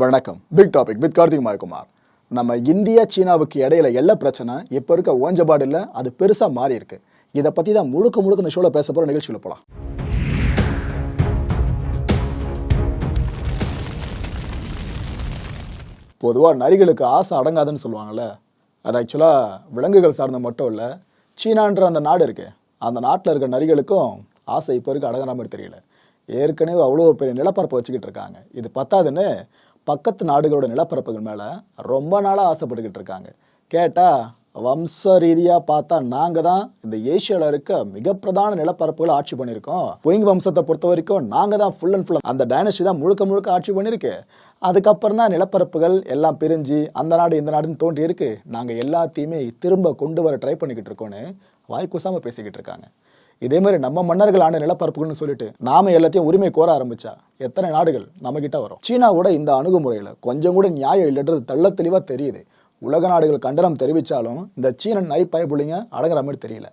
வணக்கம். Big topic with Karthik Mayakumar நம்ம India சீனாவுக்கு இடையில எல்லை பிரச்சனை இப்போ இருக்க ஓஞ்சபாடு இல்லை அது பெருசா மாறி இருக்கு. இதை பற்றி தான் முழுக்க முழுக்க இந்த ஷோவில் பேச போகிற நிகழ்ச்சியில் போகலாம் பொதுவாக நரிகளுக்கு ஆசை அடங்காதுன்னு சொல்லுவாங்கல்ல அது ஆக்சுவலாக விலங்குகள் சார்ந்த மட்டும் இல்லை சீனான்ற அந்த நாடு இருக்கு அந்த நாட்டில் இருக்க நரிகளுக்கும் ஆசை இப்போ இருக்க அடங்குற மாதிரி தெரியல. ஏற்கனவே அவ்வளோ பெரிய நிலப்பரப்பை வச்சுக்கிட்டு இருக்காங்க. இது பத்தாதுன்னு பக்கத்து நாடுகளோட நிலப்பரப்புகள் மேலே ரொம்ப நாளாக ஆசைப்பட்டுக்கிட்டு இருக்காங்க. கேட்டால் வம்ச ரீதியாக பார்த்தா நாங்கள் தான் இந்த ஏஷியாவில் இருக்க மிக பிரதான நிலப்பரப்புகளை ஆட்சி பண்ணியிருக்கோம். பொயிங் வம்சத்தை பொறுத்த வரைக்கும் நாங்கள் தான் ஃபுல் அண்ட் ஃபுல் அந்த டைனஸ்டி தான் முழுக்க முழுக்க ஆட்சி பண்ணியிருக்கு. அதுக்கப்புறம் தான் நிலப்பரப்புகள் எல்லாம் பிரிஞ்சு அந்த நாடு இந்த நாடுன்னு தோன்றி இருக்கு நாங்கள் எல்லாத்தையுமே திரும்ப கொண்டு வர ட்ரை பண்ணிக்கிட்டு இருக்கோன்னு வாய்க்குசாமல் பேசிக்கிட்டு இருக்காங்க. இதே மாதிரி நம்ம மன்னர்கள் ஆன நிலப்பரப்புகள்னு சொல்லிட்டு நாம எல்லாத்தையும் உரிமை கோர ஆரம்பிச்சா எத்தனை நாடுகள் நம்ம கிட்ட வரும்? சீனாவோட இந்த அணுகுமுறையில கொஞ்சம் கூட நியாயம் இல்லைன்றது தள்ள தெளிவா தெரியுது. உலக நாடுகள் கண்டனம் தெரிவித்தாலும் இந்த சீன நரி பயப்புள்ளிங்க அடங்குற மாதிரி தெரியல.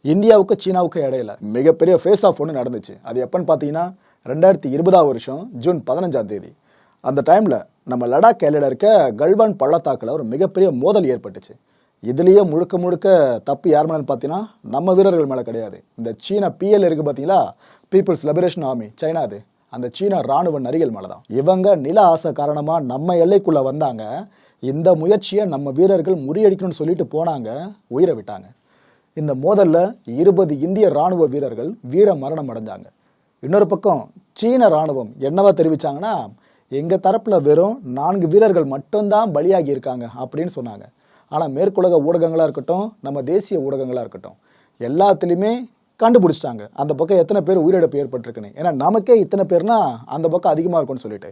இந்தியாவுக்கு சீனாவுக்கு இடையில மிகப்பெரிய ஃபேஸ் ஆஃப் ஒன்று நடந்துச்சு. அது எப்பன்னு பார்த்தீங்கன்னா ரெண்டாயிரத்தி இருபதாம் வருஷம் ஜூன் பதினஞ்சாம் தேதி. அந்த டைம்ல நம்ம லடாக் எல்லையில இருக்க கல்வான் பள்ளத்தாக்கில் ஒரு மிகப்பெரிய மோதல் ஏற்பட்டுச்சு. இதுலயே முழுக்க முழுக்க தப்பு யார் மேலே பார்த்தீங்கன்னா நம்ம வீரர்கள் மேலே கிடையாது. இந்த சீன பிஎல் இருக்கு பார்த்தீங்களா? பீப்புள்ஸ் லிபரேஷன் ஆர்மி சைனா அது. அந்த சீன ராணுவ நரிகள் மேலே தான் இவங்க நில ஆசை காரணமாக நம்ம எல்லைக்குள்ளே வந்தாங்க. இந்த முயற்சியை நம்ம வீரர்கள் முறியடிக்கணும்னு சொல்லிட்டு போனாங்க உயிரை விட்டாங்க. இந்த மோதலில் இருபது இந்திய ராணுவ வீரர்கள் வீர மரணம் அடைஞ்சாங்க. இன்னொரு பக்கம் சீன ராணுவம் என்னவா தெரிவிச்சாங்கன்னா எங்கள் தரப்பில் வெறும் நான்கு வீரர்கள் மட்டும்தான் பலியாகி இருக்காங்க அப்படின்னு சொன்னாங்க. ஆனால் மேற்குலக ஊடகங்களாக இருக்கட்டும் நம்ம தேசிய ஊடகங்களாக இருக்கட்டும் எல்லாத்துலேயுமே கண்டுபிடிச்சிட்டாங்க. அந்த பக்கம் எத்தனை பேர் உயிரிழப்பு ஏற்பட்டிருக்குன்னு. ஏன்னா நமக்கே இத்தனை பேர்னா அந்த பக்கம் அதிகமாக இருக்கும்னு சொல்லிட்டு.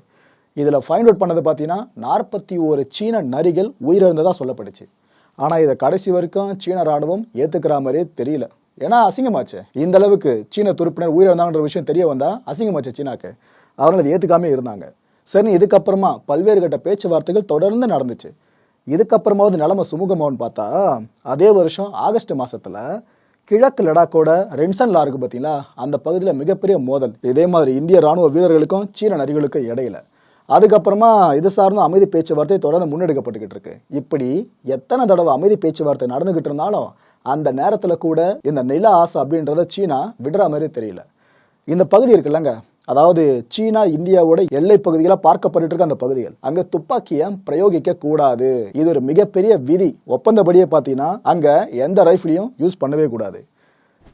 இதில் ஃபைண்ட் அவுட் பண்ணது பார்த்தீங்கன்னா நாற்பத்தி ஒரு சீன நரிகள் உயிரிழந்ததாக சொல்லப்படுச்சு. ஆனால் இதை கடைசி வரைக்கும் சீன ராணுவம் ஏற்றுக்கிற மாதிரியே தெரியல. ஏன்னா அசிங்கமாச்சு. இந்த அளவுக்கு சீன துருப்பினர் உயிரிழந்தாங்கன்ற விஷயம் தெரிய வந்தால் அசிங்கமாச்சு சீனாக்கு. அவர்கள் அதை ஏற்றுக்காமே இருந்தாங்க. சரி இதுக்கப்புறமா பல்வேறு கட்ட பேச்சுவார்த்தைகள் தொடர்ந்து நடந்துச்சு. இதுக்கப்புறமாவது நிலைமை சுமூகமாகும்னு பார்த்தா அதே வருஷம் ஆகஸ்ட் மாசத்துல கிழக்கு லடாக்கோட ரென்சன்லா லாருக்கு பார்த்தீங்களா? அந்த பகுதியில் மிகப்பெரிய மோதல். இதே மாதிரி இந்திய ராணுவ வீரர்களுக்கும் சீன நரிகளுக்கும் இடையில. அதுக்கப்புறமா இது சார்ந்த அமைதி பேச்சுவார்த்தை தொடர்ந்து முன்னெடுக்கப்பட்டுக்கிட்டு இருக்கு. இப்படி எத்தனை தடவை அமைதி பேச்சுவார்த்தை நடந்துகிட்டு இருந்தாலும் அந்த நேரத்தில் கூட இந்த நில ஆசை அப்படின்றத சீனா விடுற மாதிரி தெரியல. இந்த பகுதி இருக்குல்லங்க. அதாவது சீனா இந்தியாவோட எல்லை பகுதிகளாக பார்க்கப்பட்டு இருக்க அந்த பகுதிகள். அங்க துப்பாக்கியை பிரயோகிக்க கூடாது. இது ஒரு மிகப்பெரிய விதி. ஒப்பந்தப்படியே பார்த்தீங்கன்னா அங்க எந்த ரைஃபிளையும் யூஸ் பண்ணவே கூடாது.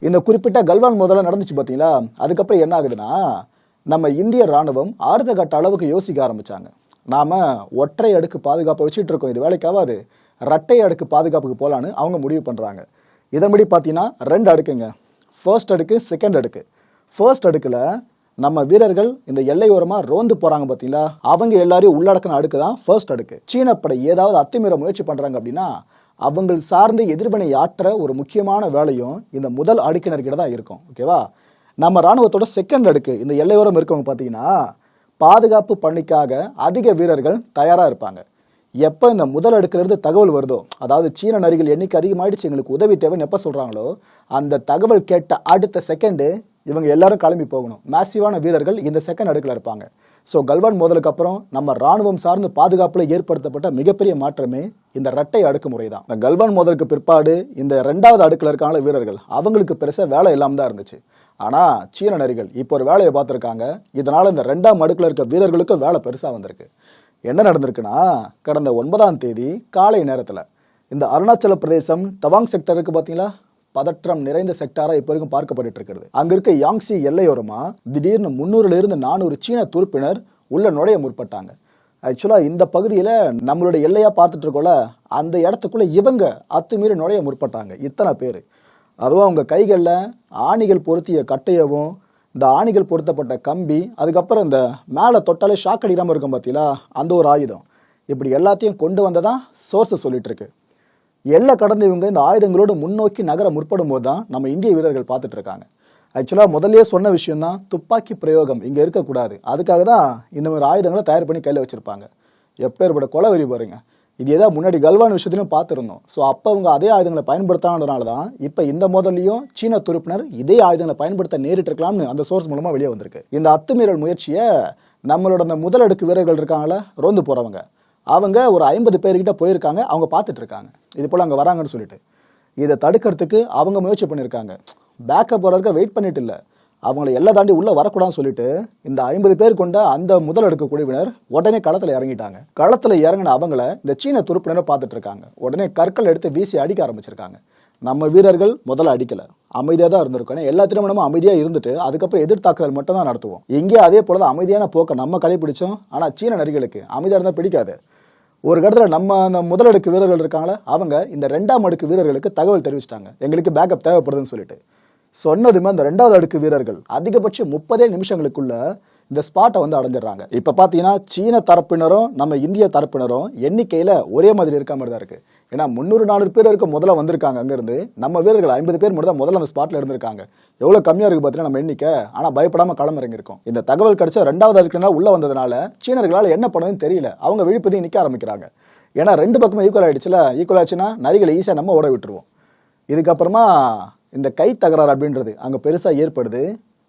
இந்த குறிப்பிட்ட கல்வான் முதல்ல நடந்துச்சு பார்த்தீங்களா? அதுக்கப்புறம் என்ன ஆகுதுன்னா நம்ம இந்திய ராணுவம் அடுத்த கட்ட அளவுக்கு யோசிக்க ஆரம்பிச்சாங்க. நாம ஒற்றை அடுக்கு பாதுகாப்பை வச்சுட்டு இருக்கோம். இது வேலைக்காவாது. ரெட்டை அடுக்கு பாதுகாப்புக்கு போகலான்னு அவங்க முடிவு பண்ணுறாங்க இதன்படி பார்த்தீங்கன்னா ரெண்டு அடுக்குங்க. ஃபர்ஸ்ட் அடுக்கு செகண்ட் அடுக்கு. ஃபர்ஸ்ட் அடுக்கில் நம்ம வீரர்கள் இந்த எல்லையோரமா ரோந்து போறாங்க பாத்தீங்களா? அவங்க எல்லாரையும் உள்ளடக்கின அடுக்கு தான் ஃபர்ஸ்ட் அடுக்கு. சீன படை ஏதாவது அத்துமீற முயற்சி பண்றாங்க அப்படின்னா அவங்கள் சார்ந்து எதிர்வினை ஆற்ற ஒரு முக்கியமான வேலையும் இந்த முதல் அடுக்கினர்கிட்ட தான் இருக்கும். ஓகேவா நம்ம ராணுவத்தோட செகண்ட் அடுக்கு இந்த எல்லையோரம் இருக்கவங்க பார்த்தீங்கன்னா பாதுகாப்பு பணிக்காக அதிக வீரர்கள் தயாராக இருப்பாங்க. எப்போ இந்த முதல் அடுக்கிலிருந்து தகவல் வருதோ அதாவது சீன நரிகள் எண்ணிக்கை அதிகமாகிடுச்சு எங்களுக்கு உதவி தேவைன்னு எப்போ சொல்கிறாங்களோ அந்த தகவல் கேட்ட அடுத்த செகண்டு இவங்க எல்லாரும் கிளம்பி போகணும். மேசிவான வீரர்கள் இந்த செகண்ட் அடுக்கில் இருப்பாங்க. ஸோ கல்வான் மோதலுக்கு அப்புறம் நம்ம ராணுவம் சார்ந்து பாதுகாப்பில் ஏற்படுத்தப்பட்ட மிகப்பெரிய மாற்றமே இந்த இரட்டை அடுக்கு முறை தான் இந்த கல்வான் மோதலுக்கு பிற்பாடு இந்த ரெண்டாவது அடுக்கில் இருக்காங்கள வீரர்கள் அவங்களுக்கு பெருசாக வேலை இல்லாமல் தான் இருந்துச்சு. ஆனால் சீன நரிகள் இப்போ ஒரு வேலையை பார்த்துருக்காங்க. இதனால் இந்த ரெண்டாம் அடுக்கில் இருக்க வீரர்களுக்கும் வேலை பெருசாக வந்திருக்கு. என்ன நடந்திருக்குன்னா கடந்த ஒன்பதாம் தேதி காலை நேரத்தில் இந்த அருணாச்சல பிரதேசம் தவாங் செக்டருக்கு பார்த்தீங்களா பதற்றம் நிறைந்த செக்டாரா இப்போ வரைக்கும் பார்க்கப்பட்டு இருக்கிறது அங்க இருக்க யாங்ஸி எல்லையோரமா திடீர்னு முன்னூறுல இருந்து நானூறு சீன துருப்பினர் உள்ள நுழைய முற்பட்டாங்க. ஆக்சுவலா இந்த பகுதியில நம்மளுடைய எல்லையா பார்த்துட்டு இருக்கோம்ல அந்த இடத்துக்குள்ள இவங்க அத்துமீறி நுழைய முற்பட்டாங்க. இத்தனை பேர். அதுவும் அவங்க கைகளில் ஆணிகள் பொருத்திய கட்டையவும் இந்த ஆணிகள் பொருத்தப்பட்ட கம்பி அதுக்கப்புறம் இந்த மேலே தொட்டாலே ஷாக் அடிக்காமல் இருக்கும் பார்த்தீங்களா அந்த ஒரு ஆயுதம். இப்படி எல்லாத்தையும் கொண்டு வந்ததான் சோர்ஸை சொல்லிட்டு இருக்கு எல்லை கடந்து இவங்க இந்த ஆயுதங்களோடு முன்னோக்கி நகர முற்படும் போது தான் நம்ம இந்திய வீரர்கள் பார்த்துட்டு இருக்காங்க ஆக்சுவலாக முதல்லயே சொன்ன விஷயம் தான் துப்பாக்கி பிரயோகம் இங்கே இருக்கக்கூடாது. அதுக்காக தான் இந்த மாதிரி ஆயுதங்களை தயார் பண்ணி கையில் வச்சிருப்பாங்க. எப்பேற்பட கொலை வெறி பாருங்க. இது ஏதாவது முன்னாடி கல்வான் விஷயத்திலும் பார்த்துருந்தோம். ஸோ அப்போ அவங்க அதே ஆயுதங்களை பயன்படுத்தானதுனால தான் இப்போ இந்த முதல்லையும் சீன துருப்பினர் இதே ஆயுதங்களை பயன்படுத்த நேரிட்டு இருக்கலாம்னு அந்த சோர்ஸ் மூலமாக வெளியே வந்திருக்கு. இந்த அத்துமீறல் முயற்சியை நம்மளோட அந்த முதலடுக்கு வீரர்கள் இருக்காங்களே ரோந்து போகிறவங்க அவங்க ஒரு ஐம்பது பேர்கிட்ட போயிருக்காங்க அவங்க பார்த்துட்டு இருக்காங்க இது போல் அங்கே வராங்கன்னு சொல்லிட்டு. இதை தடுக்கிறதுக்கு அவங்க முயற்சி பண்ணியிருக்காங்க. பேக்கப் வர்றதுக்கு வெயிட் பண்ணிட்டு இல்லை. அவங்கள எல்லாம் தாண்டி உள்ளே வரக்கூடாதுன்னு சொல்லிட்டு இந்த ஐம்பது பேர் கொண்ட அந்த முதலடுக்கு குழுவினர் உடனே களத்தில் இறங்கிட்டாங்க. களத்தில் இறங்கின அவங்கள இந்த சீன துருப்பினரை பார்த்துட்டு இருக்காங்க உடனே கற்கள் எடுத்து வீசி அடிக்க ஆரம்பிச்சிருக்காங்க. நம்ம வீரர்கள் முதல்ல அடிக்கல. அமைதியாக தான் இருந்திருக்கோம் ஏன்னா எல்லாத்திலும் நம்ம அமைதியாக இருந்துட்டு அதுக்கப்புறம் எதிர்த்தாக்குதல் மட்டும் தான் நடத்துவோம். இங்கே அதே போல தான் அமைதியான போக்கை நம்ம கடைபிடிச்சோம். ஆனால் சீன நரிகளுக்கு அமைதியாக இருந்தால் பிடிக்காது. ஒரு இடத்துல நம்ம அந்த முதலடுக்கு வீரர்கள் இருக்காங்களே அவங்க இந்த ரெண்டாம் அடுக்கு வீரர்களுக்கு தகவல் தெரிவிச்சிட்டாங்க. எங்களுக்கு பேக்கப் தேவைப்படுதுன்னு சொல்லிட்டு. சொன்னதுமே அந்த ரெண்டாவது அடுக்கு வீரர்கள். அதிகபட்சம் முப்பதே நிமிஷங்களுக்குள்ள இந்த ஸ்பாட்டை வந்து அடைஞ்சிடுறாங்க. இப்போ பார்த்தீங்கன்னா சீன தரப்பினரும் நம்ம இந்திய தரப்பினரும் எண்ணிக்கையில் ஒரே மாதிரி இருக்க மாதிரி தான் இருக்குது ஏன்னா முந்நூறு நானூறு பேர் இருக்க முதல்ல வந்திருக்காங்க அங்கேருந்து. நம்ம வீரர்கள் ஐம்பது பேர் மட்டும் தான் முதல்ல அந்த ஸ்பாட்டில் இருந்திருக்காங்க. எவ்வளோ கம்மியாக இருக்குது பார்த்தீங்கன்னா நம்ம எண்ணிக்கை. ஆனால் பயப்படாமல் களமிறங்கியிருக்கோம் இந்த தகவல் கிடைச்ச ரெண்டாவது அடுக்குனா உள்ளே வந்ததுனால சீனர்களால் என்ன பண்ணதுன்னு தெரியல. அவங்க விழிப்பதையும் நிற்க ஆரம்பிக்கிறாங்க. ஏன்னா ரெண்டு பக்கமும் ஈக்குவல் ஆகிடுச்சுல ஈக்குவல் ஆச்சுன்னா நரிகளை ஈஸியாக நம்ம ஓட விட்டுருவோம். இதுக்கப்புறமா இந்த கை தகராறு அப்படின்றது அங்கே பெருசாக ஏற்படுது.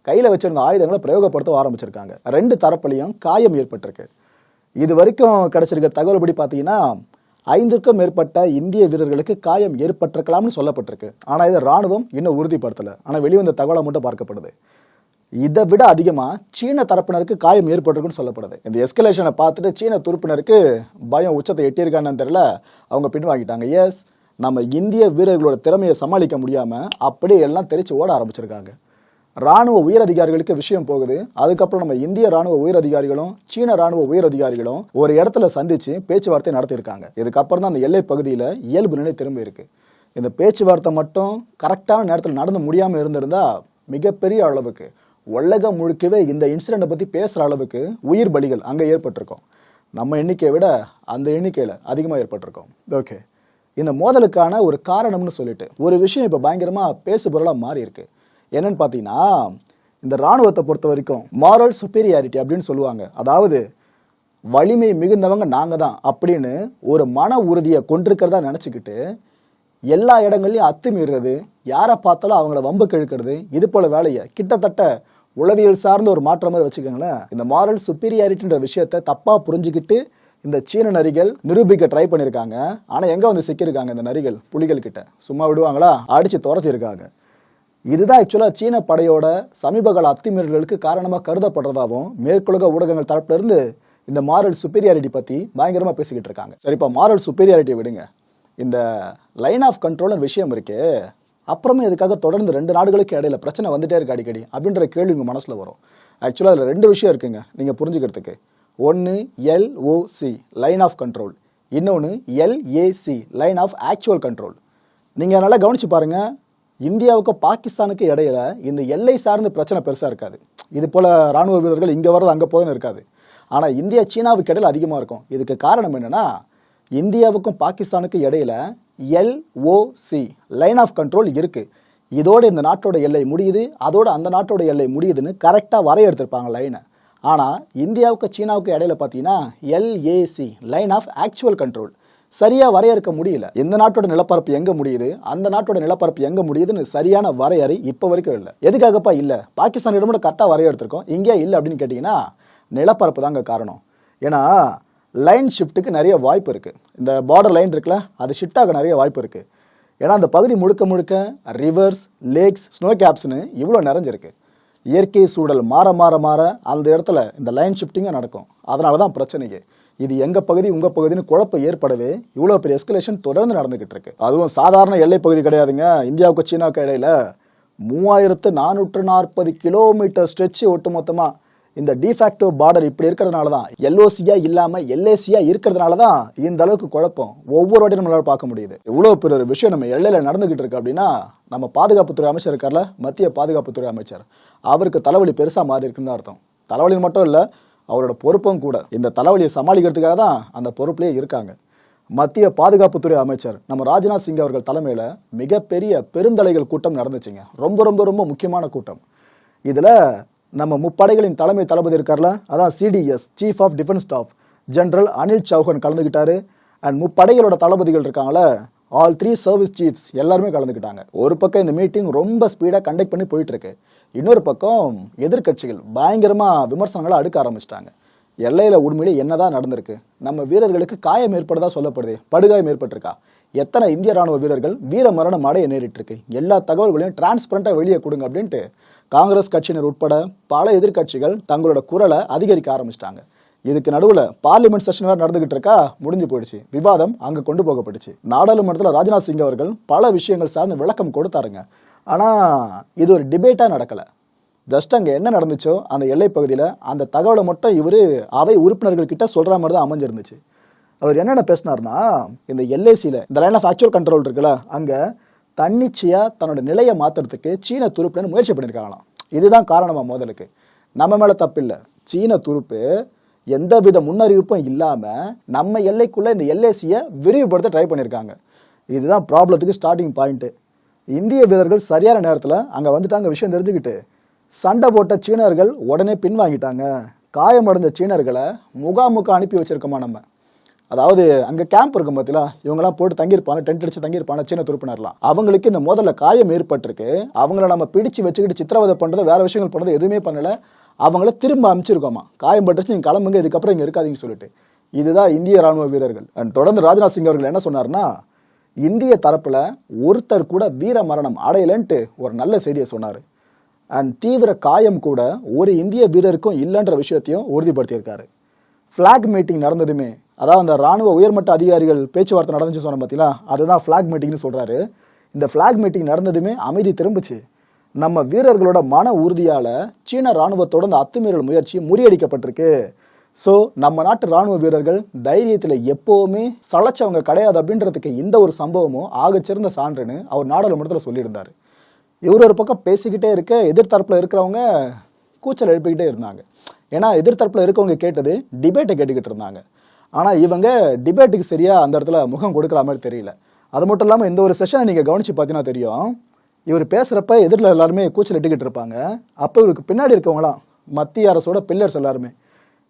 கையில் வச்சிருந்த ஆயுதங்களை பிரயோகப்படுத்த ஆரம்பிச்சிருக்காங்க. ரெண்டு தரப்புலையும் காயம் ஏற்பட்டிருக்கு. இது வரைக்கும் கிடைச்சிருக்க தகவல்படி பார்த்தீங்கன்னா ஐந்திற்கும் மேற்பட்ட இந்திய வீரர்களுக்கு காயம் ஏற்பட்டிருக்கலாம்னு சொல்லப்பட்டிருக்கு. ஆனால் இதை ராணுவம் இன்னும் உறுதிப்படுத்தலை. ஆனால் வெளிவந்த தகவலை மட்டும் பார்க்கப்படுது. இதை விட அதிகமாக சீன தரப்பினருக்கு காயம் ஏற்பட்டிருக்குன்னு சொல்லப்படுது. இந்த எஸ்கலேஷனை பார்த்துட்டு சீன துருப்பினருக்கு பயம் உச்சத்தை எட்டியிருக்கான்னு தெரியல. அவங்க பின்வாங்கிட்டாங்க. எஸ் நம்ம இந்திய வீரர்களோட திறமையை சமாளிக்க முடியாமல் அப்படியே எல்லாம் தெரிச்சு ஓட ஆரம்பிச்சிருக்காங்க. ராணுவ உயரதிகாரிகளுக்கு விஷயம் போகுது. அதுக்கப்புறம் நம்ம இந்திய ராணுவ உயரதிகாரிகளும் சீன ராணுவ உயரதிகாரிகளும் ஒரு இடத்துல சந்திச்சு பேச்சுவார்த்தை நடத்தியிருக்காங்க. இதுக்கப்புறம் தான் அந்த எல்லை பகுதியில் இயல்பு நிலை திரும்ப இருக்கு. இந்த பேச்சுவார்த்தை மட்டும் கரெக்டான நேரத்தில் நடந்து முடியாமல் இருந்திருந்தா மிகப்பெரிய அளவுக்கு உலகம் முழுக்கவே இந்த இன்சிடெண்ட்டை பற்றி பேசுகிற அளவுக்கு உயிர் பலிகள் அங்கே ஏற்பட்டிருக்கும். நம்ம எண்ணிக்கையை விட அந்த எண்ணிக்கையில் அதிகமாக ஏற்பட்டிருக்கும். ஓகே இந்த மோதலுக்கான ஒரு காரணம்னு சொல்லிட்டு ஒரு விஷயம் இப்போ பயங்கரமாக பேசுபொருளாக மாறி என்னன்னு பார்த்தீங்கன்னா இந்த ராணுவத்தை பொறுத்த வரைக்கும் மாரல் சுப்பீரியாரிட்டி அப்படின்னு சொல்லுவாங்க. அதாவது வலிமை மிகுந்தவங்க நாங்கள் தான் அப்படின்னு ஒரு மன உறுதியை கொண்டிருக்கிறதா நினச்சிக்கிட்டு எல்லா இடங்கள்லையும் அத்துமீறுறது யாரை பார்த்தாலும் அவங்கள வம்பு கெழுக்கிறது இது போல வேலையை கிட்டத்தட்ட உளவியல் சார்ந்த ஒரு மாற்றம் மாதிரி வச்சுக்கோங்களேன். இந்த மாரல் சுப்பீரியாரிட்டின்ற விஷயத்த தப்பாக புரிஞ்சுக்கிட்டு இந்த சீன நரிகள் நிரூபிக்க ட்ரை பண்ணியிருக்காங்க. ஆனால் எங்கே வந்து சிக்கியிருக்காங்க இந்த நரிகள் புலிகள் கிட்ட? சும்மா விடுவாங்களா? அடித்து துரத்திருக்காங்க இதுதான் ஆக்சுவலாக சீன படையோட சமீபகால அத்துமீறல்களுக்கு காரணமாக கருதப்படுறதாகவும் மேற்குலக ஊடகங்கள் தரப்புலேருந்து இந்த மாரல் சுப்பீரியாரிட்டி பற்றி பயங்கரமாக பேசிக்கிட்டு இருக்காங்க. சரி இப்போ மாரல் சுப்பீரியாரிட்டி விடுங்க. இந்த லைன் ஆஃப் கண்ட்ரோல்னு விஷயம் இருக்கே. அப்புறமே இதுக்காக தொடர்ந்து ரெண்டு நாடுகளுக்கு இடையில பிரச்சனை வந்துட்டே இருக்கு அடிக்கடி அப்படின்ற கேள்வி உங்கள் மனசில் வரும். ஆக்சுவலாக அதில் ரெண்டு விஷயம் இருக்குங்க நீங்கள் புரிஞ்சுக்கிறதுக்கு. ஒன்று எல்ஓசி லைன் ஆஃப் கண்ட்ரோல் இன்னொன்று LAC line of actual control நீங்கள் நல்லா கவனிச்சு பாருங்கள் இந்தியாவுக்கும் பாகிஸ்தானுக்கு இடையில இந்த எல்லை சார்ந்த பிரச்சனை பெருசாக இருக்காது. இது போல் ராணுவ வீரர்கள் இங்கே வர்றது அங்கே போதுன்னு இருக்காது. ஆனால் இந்தியா சீனாவுக்கு இடையில் அதிகமாக இருக்கும். இதுக்கு காரணம் என்னென்னா இந்தியாவுக்கும் பாகிஸ்தானுக்கும் இடையில எல்ஓசி லைன் ஆஃப் கண்ட்ரோல் இருக்குது இதோடு இந்த நாட்டோட எல்லை முடியுது அதோடு அந்த நாட்டோட எல்லை முடியுதுன்னு கரெக்டாக வரையெடுத்திருப்பாங்க லைனை. ஆனால் இந்தியாவுக்கு சீனாவுக்கு இடையில பார்த்தீங்கன்னா LAC line of actual control. சரியாக வரையறுக்க முடியல. இந்த நாட்டோட நிலப்பரப்பு எங்கே முடியுது? அந்த நாட்டோட நிலப்பரப்பு எங்கே முடியுதுன்னு சரியான வரையறை இப்போ வரைக்கும் இல்லை. எதுக்காகப்பா இல்லை? பாகிஸ்தான் கூட கரெக்டாக வரையறுத்திருக்கோம். இங்கே இல்லை அப்படின்னு கேட்டிங்கன்னா நிலப்பரப்பு தாங்க காரணம். ஏன்னா லைன் ஷிஃப்ட்டுக்கு நிறைய வாய்ப்பு இருக்குது இந்த பார்டர் லைன் இருக்குல்ல அது ஷிஃப்ட் ஆக நிறைய வாய்ப்பு இருக்குது ஏன்னா அந்த பகுதி முழுக்க முழுக்க ரிவர்ஸ் லேக்ஸ் ஸ்னோ கேப்ஸ்னு இவ்வளோ நிறைஞ்சிருக்கு. இயற்கை சூழல் மாற மாற மாற அந்த இடத்துல இந்த லைன் ஷிஃப்டிங்கும் நடக்கும். அதனால தான் பிரச்சனைக்கு இது எங்கள் பகுதி உங்கள் பகுதின்னு குழப்பம் ஏற்படவே இவ்வளோ பெரிய எஸ்கலேஷன் தொடர்ந்து நடந்துகிட்டு இருக்கு. அதுவும் சாதாரண எல்லை பகுதி கிடையாதுங்க. இந்தியாவுக்கு சீனாவுக்கு இடையில மூவாயிரத்து நானூற்று நாற்பது கிலோமீட்டர் ஸ்ட்ரெச்சு ஒட்டுமொத்தமாக இந்த டிஃபேக்டோ பார்டர் இப்படி இருக்கிறதுனால தான் எல்ஓசியா இல்லாமல் எல்ஏசியா இருக்கிறதுனால தான் இந்த அளவுக்கு குழப்பம் ஒவ்வொரு வாட்டியும் நம்மளால பார்க்க முடியுது. இவ்வளோ பெரிய ஒரு விஷயம் நம்ம எல்லையில் நடந்துகிட்டு இருக்கு அப்படின்னா நம்ம பாதுகாப்புத்துறை அமைச்சர் இருக்கார்ல மத்திய பாதுகாப்புத்துறை அமைச்சர் அவருக்கு தலைவலி பெருசாக மாறி இருக்குன்னு தான் அர்த்தம். தலைவலி மட்டும் இல்லை அவரோட பொறுப்பும் கூட. இந்த தலைவலியை சமாளிக்கிறதுக்காக தான் அந்த பொறுப்புலேயே இருக்காங்க. மத்திய பாதுகாப்புத்துறை அமைச்சர் நம்ம ராஜ்நாத் சிங் அவர்கள் தலைமையில் மிகப்பெரிய பெருந்தலைகள் கூட்டம் நடந்துச்சுங்க. ரொம்ப ரொம்ப ரொம்ப முக்கியமான கூட்டம். இதில் நம்ம முப்படைகளின் தலைமை தளபதி இருக்கார்ல? அதான் CDS chief of defence staff general Anil Chauhan கலந்துக்கிட்டாரு and முப்படைகளோட தளபதிகள் இருக்காங்களே ஆல் த்ரீ சர்வீஸ் சீஃப்ஸ் எல்லாருமே கலந்துக்கிட்டாங்க ஒரு பக்கம் இந்த மீட்டிங் ரொம்ப ஸ்பீடாக கண்டக்ட் பண்ணி போயிட்டு இருக்கு. இன்னொரு பக்கம் எதிர்க்கட்சிகள் பயங்கரமாக விமர்சனங்களை அடுக்க ஆரம்பிச்சிட்டாங்க. எல்லையில் உண்மையிலே என்னதான் நடந்திருக்கு? நம்ம வீரர்களுக்கு காயம் ஏற்படுதா சொல்லப்படுது? படுகாயம் ஏற்பட்டிருக்கா? எத்தனை இந்திய ராணுவ வீரர்கள் வீர மரணம் அடைய நேரிட்டு இருக்கு எல்லா தகவல்களையும் டிரான்ஸ்பரண்டாக வெளியே கொடுங்க அப்படின்ட்டு காங்கிரஸ் கட்சியினர் உட்பட பல எதிர்க்கட்சிகள் தங்களோட குரலை அதிகரிக்க ஆரம்பிச்சிட்டாங்க. இதுக்கு நடுவில் பார்லிமெண்ட் செஷன் வேறு நடந்துகிட்டு இருக்கா? முடிஞ்சு போயிடுச்சு. விவாதம் அங்கே கொண்டு போகப்பட்டுச்சு. நாடாளுமன்றத்தில் ராஜ்நாத் சிங் அவர்கள் பல விஷயங்கள் சார்ந்து விளக்கம் கொடுத்தாருங்க. ஆனால் இது ஒரு டிபேட்டாக நடக்கலை. ஜஸ்ட் அங்கே என்ன நடந்துச்சோ அந்த எல்லை பகுதியில் அந்த தகவலை மட்டும் இவர் அவை உறுப்பினர்கள் கிட்ட சொல்கிற மாதிரி தான் அமைஞ்சிருந்துச்சு. அவர் என்னென்ன பேசினார்னா இந்த எல்ஐசியில் இந்த லைன் ஆஃப் ஆக்சுவல் கண்ட்ரோல் இருக்குல்ல அங்கே தன்னிச்சையாக தன்னோட நிலையை மாற்றுறதுக்கு சீன துருப்புன்னு முயற்சி பண்ணியிருக்காங்களாம் இதுதான் காரணமாக மோதலுக்கு. நம்ம மேலே தப்பில்லை சீன துருப்பு எந்த வித முன்னறிவிப்பும் இல்லாமல் நம்ம எல்லைக்குள்ளே இந்த எல்ஏசியை விரிவுபடுத்த ட்ரை பண்ணியிருக்காங்க இதுதான் ப்ராப்ளத்துக்கு ஸ்டார்டிங் பாயிண்ட்டு இந்திய வீரர்கள் சரியான நேரத்தில் அங்கே வந்துட்டாங்க விஷயம் தெரிஞ்சுக்கிட்டு சண்டை போட்ட சீனர்கள் உடனே பின்வாங்கிட்டாங்க. காயமடைஞ்ச சீனர்களை முகாமுக்கு அனுப்பி வச்சிருக்கோமா நம்ம? அதாவது அங்கே கேம்ப் இருக்கும் பார்த்தீங்களா இவங்கெல்லாம் போட்டு தங்கியிருப்பாங்க டென்ட் அடிச்சு தங்கியிருப்பாங்க சீன துருப்பினர்லாம். அவங்களுக்கு இந்த முதல்ல காயம் ஏற்பட்டிருக்கு. அவங்கள நம்ம பிடிச்சு வச்சுக்கிட்டு சித்திரவதை பண்ணுறது வேற விஷயங்கள் பண்ணுறது எதுவுமே பண்ணல. அவங்கள திரும்ப அனுப்பிச்சிருக்கோமா காயம் பட்டுச்சு நீங்கள் கிளம்புங்க இதுக்கப்புறம் இங்கே இருக்காதீங்கன்னு சொல்லிட்டு. இதுதான் இந்திய ராணுவ வீரர்கள். அண்ட் தொடர்ந்து ராஜ்நாத் சிங் அவர்கள் என்ன சொன்னார்னா இந்திய தரப்பில் ஒருத்தர் கூட வீர மரணம் அடையலன்ட்டு ஒரு நல்ல செய்தியை சொன்னார். அண்ட் தீவிர காயம் கூட ஒரு இந்திய வீரருக்கும் இல்லைன்ற விஷயத்தையும் உறுதிப்படுத்தியிருக்காரு. ஃப்ளாக் மீட்டிங் நடந்ததுமே அதாவது அந்த ராணுவ உயர்மட்ட அதிகாரிகள் பேச்சுவார்த்தை நடந்துச்சு சொன்ன பார்த்தீங்களா அதுதான் ஃப்ளாக் மீட்டிங்னு சொல்கிறாரு இந்த ஃப்ளாக் மீட்டிங் நடந்ததுமே அமைதி திரும்பிச்சு. நம்ம வீரர்களோட மன உறுதியால் சீன ராணுவத்தோட அந்த அத்துமீறல் முயற்சி முறியடிக்கப்பட்டிருக்கு. ஸோ நம்ம நாட்டு ராணுவ வீரர்கள் தைரியத்தில் எப்போவுமே சளைச்சவங்க கிடையாது அப்படின்றதுக்கு இந்த ஒரு சம்பவமும் ஆகச்சிறந்த சான்றுன்னு அவர் நாடாளுமன்றத்தில் சொல்லியிருந்தார். இவர் ஒரு பக்கம் பேசிக்கிட்டே இருக்க எதிர்த்தரப்பில் இருக்கிறவங்க கூச்சல் எழுப்பிக்கிட்டே இருந்தாங்க. ஏன்னா எதிர்த்தரப்பில் இருக்கவங்க கேட்டது டிபேட்டை கேட்டுக்கிட்டு இருந்தாங்க. ஆனால் இவங்க டிபேட்டுக்கு சரியாக அந்த இடத்துல முகம் கொடுக்குற மாதிரி தெரியல. அது மட்டும் இல்லாமல் இந்த ஒரு செஷனை நீங்கள் கவனித்து பார்த்தீங்கன்னா தெரியும். இவர் பேசுகிறப்ப எதிரில் எல்லாருமே கூச்சல் இட்டுக்கிட்டு இருப்பாங்க. அப்போ இவருக்கு பின்னாடி இருக்கவங்களாம் மத்திய அரசோட பில்லர்ஸ் எல்லாருமே.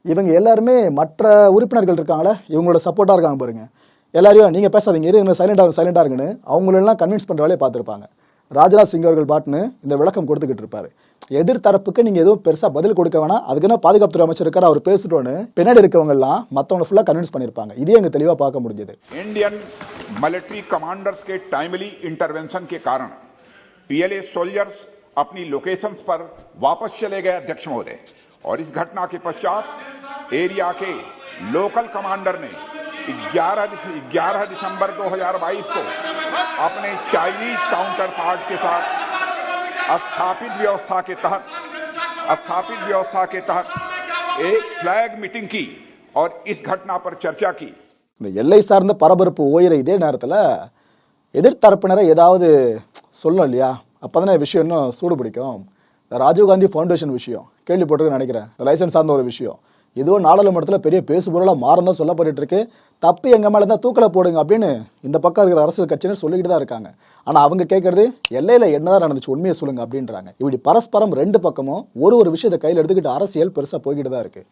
இவங்க எல்லாருமே மற்ற உறுப்பினர்கள் இருக்காங்களே இவங்களோட சப்போர்ட்டாக இருக்காங்க பாருங்கள் எல்லாரையும் நீங்கள் பேசாதீங்க இருங்க சைலண்டாக சைலண்டாக இருங்கன்னு அவங்களெல்லாம் கன்வின்ஸ் பண்ணுற வேலையை பார்த்துருப்பாங்க. ராஜ்நாத் சிங் அவர்கள் பாட்டுன்னு இந்த விளக்கம் கொடுத்துக்கிட்டு இருப்பாரு எதிர்த்தரப்புக்கு நீங்கள் எதுவும் பெருசாக பதில் கொடுக்க வேணாம் அதுக்குன்னு பாதுகாப்புத்துறை அமைச்சர் இருக்கார் அவர் பேசிட்டோன்னு பின்னாடி இருக்கவங்க எல்லாம் மற்றவங்க ஃபுல்லாக கன்வின்ஸ் பண்ணியிருப்பாங்க இதையும் எங்க தெளிவாக பார்க்க முடிஞ்சது इंडियन मिलिट्री कमांडर्स के टाइमली इंटरवेंशन के कारण पीएलए सोल्जर्स अपनी लोकेशंस पर वापस चले गए अध्यक्ष महोदय और इस घटना के पश्चात एरिया के लोकल कमांडर ने 11 दिस- 11 दिसंबर 2022 को अपने चाइनीज काउंटर पार्ट के साथ स्थापित व्यवस्था के तहत स्थापित व्यवस्था के तहत एक फ्लैग मीटिंग की और इस घटना पर चर्चा की இந்த எல்லை சார்ந்த பரபரப்பு ஓயிற இதே நேரத்தில் எதிர்த்தரப்பினரை ஏதாவது சொல்லணும் இல்லையா அப்போ தானே விஷயம் இன்னும் சூடு பிடிக்கும் இந்த ராஜீவ்காந்தி ஃபவுண்டேஷன் விஷயம் கேள்விப்பட்டிருக்குன்னு நினைக்கிறேன் லைசன்ஸ் சார்ந்த ஒரு விஷயம் இதுவும் நாடாளுமன்றத்தில் பெரிய பேசுபொருளாக மாறும் தான் சொல்லப்பட்டு இருக்கு. தப்பு எங்கள் மேலே தான் தூக்கலை போடுங்க அப்படின்னு இந்த பக்கம் இருக்கிற அரசியல் கட்சியினர் சொல்லிக்கிட்டு தான் இருக்காங்க. ஆனால் அவங்க கேட்கறது எல்லையில் என்னதான் நடந்துச்சு உண்மையை சொல்லுங்க அப்படின்றாங்க. இப்படி பரஸ்பரம் ரெண்டு பக்கமும் ஒரு ஒரு விஷயத்தை கையில் எடுத்துக்கிட்டு அரசியல் பெருசாக போய்கிட்டு தான் இருக்குது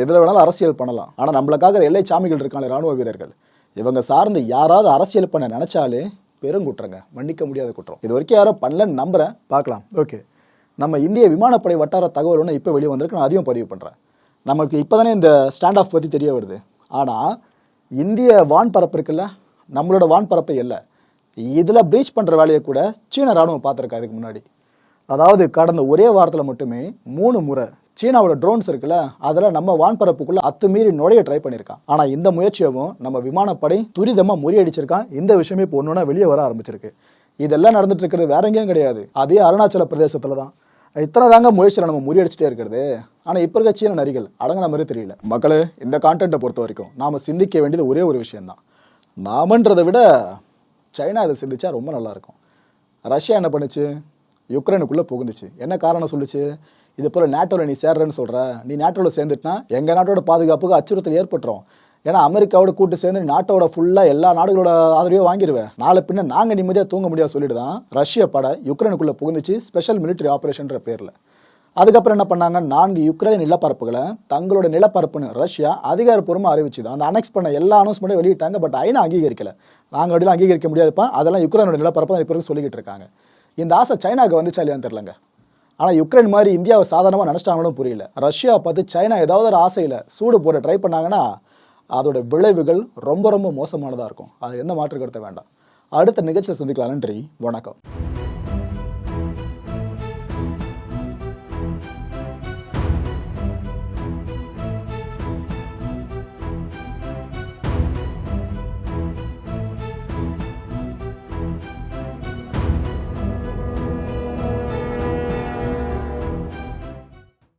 எதில் வேணாலும் அரசியல் பண்ணலாம். ஆனால் நம்மளுக்காக எல்லை சாமிகள் இருக்காங்க ராணுவ வீரர்கள். இவங்க சார்ந்து யாராவது அரசியல் பண்ண நினச்சாலே பெருங்குற்றங்க மன்னிக்க முடியாத குற்றம். இது வரைக்கும் யாரோ பண்ணலன்னு நம்புகிறேன் பார்க்கலாம். ஓகே. நம்ம இந்திய விமானப்படை வட்டார தகவல் ஒன்று இப்போ வெளியே வந்திருக்கு. நான் அதையும் பதிவு பண்ணுறேன் நமக்கு இப்போ தானே இந்த ஸ்டாண்ட் ஆஃப் பற்றி தெரிய வருது. ஆனால் இந்திய வான்பரப்பு இருக்குல்ல நம்மளோட வான்பரப்பை இல்லை. இதில் ப்ரீச் பண்ணுற வேலையை கூட சீன ராணுவம் பார்த்துருக்கா இதுக்கு முன்னாடி. அதாவது கடந்த ஒரே வாரத்தில் மட்டுமே மூணு முறை சீனாவோட ட்ரோன்ஸ் இருக்குல்ல அதில் நம்ம வான்பரப்புக்குள்ளே அத்துமீறி நுழைய ட்ரை பண்ணியிருக்கான் ஆனால் இந்த முயற்சியவும் நம்ம விமானப்படை துரிதமாக முறியடிச்சிருக்கான் இந்த விஷயமே இப்போ ஒன்றுனா வெளியே வர ஆரம்பிச்சிருக்கு. இதெல்லாம் நடந்துட்டு இருக்கிறது வேற எங்கேயும் கிடையாது. அதே அருணாச்சல பிரதேசத்தில் தான் இத்தனை தாங்க முயற்சியில் நம்ம முறியடிச்சிட்டே இருக்கிறது. ஆனால் இப்போ இருக்க சீன நரிகள் அடங்கின மாதிரி தெரியல. மக்களே இந்த கான்டென்ட்டை பொறுத்த வரைக்கும் நாம் சிந்திக்க வேண்டியது ஒரே ஒரு விஷயந்தான் நாமன்றதை விட சைனா இதை சிந்திச்சா ரொம்ப நல்லாயிருக்கும் ரஷ்யா என்ன பண்ணுச்சு? யுக்ரைனுக்குள்ளே புகுந்துச்சு. என்ன காரணம் சொல்லுச்சு? இது போல் நேட்டோவில் நீ சேர்றேன்னு சொல்கிற நீ நேட்டோவில் சேர்ந்துட்டுனா எங்கள் நாட்டோட பாதுகாப்புக்கு அச்சுறுத்தல் ஏற்பட்டுரும். ஏன்னா அமெரிக்காவோட கூட்டு சேர்ந்து நாட்டோட ஃபுல்லாக எல்லா நாடுகளோட ஆதரவையும் வாங்கிடுவேன் நாளை பின்ன நாங்கள் நிம்மதியாக தூங்க முடியாது சொல்லிட்டு தான் ரஷ்ய படை யுக்ரைனுக்குள்ளே புகுந்துச்சு ஸ்பெஷல் மிலிட்டரி ஆப்ரேஷன்ற பேரில். அதுக்கப்புறம் என்ன பண்ணாங்க? நான்கு யுக்ரைன் நிலப்பரப்புகளை தங்களோட நிலப்பரப்புன்னு ரஷ்யா அதிகாரப்பூர்வமாக அறிவிச்சுது. அந்த அனெக்ஸ் பண்ண எல்லா அனௌன்ஸ்மெண்ட்டும் வெளியிட்டாங்க பட் ஐநா அங்கீகரிக்கல. நாங்கள் அப்படிலாம் அங்கீகரிக்க முடியாதுப்பா. அதெல்லாம் யுக்ரைனோட நிலப்பரப்பு தான் இப்போ சொல்லிக்கிட்டு இருக்காங்க. இந்த ஆசை சைனாக்கு வந்துச்சா இல்லையான்னு தெரிலங்க ஆனால் யுக்ரைன் மாதிரி இந்தியாவை சாதாரணமாக நினச்சிட்டாங்களும் புரியல. ரஷ்யா பார்த்து சைனா ஏதாவது ஒரு ஆசையில் சூடு போட ட்ரை பண்ணாங்கன்னா அதோட விளைவுகள் ரொம்ப ரொம்ப மோசமானதாக இருக்கும். அது எந்த மாற்று கருத்தை வேண்டாம். அடுத்த நிகழ்ச்சியை சந்திக்கலாம் நன்றி. வணக்கம்.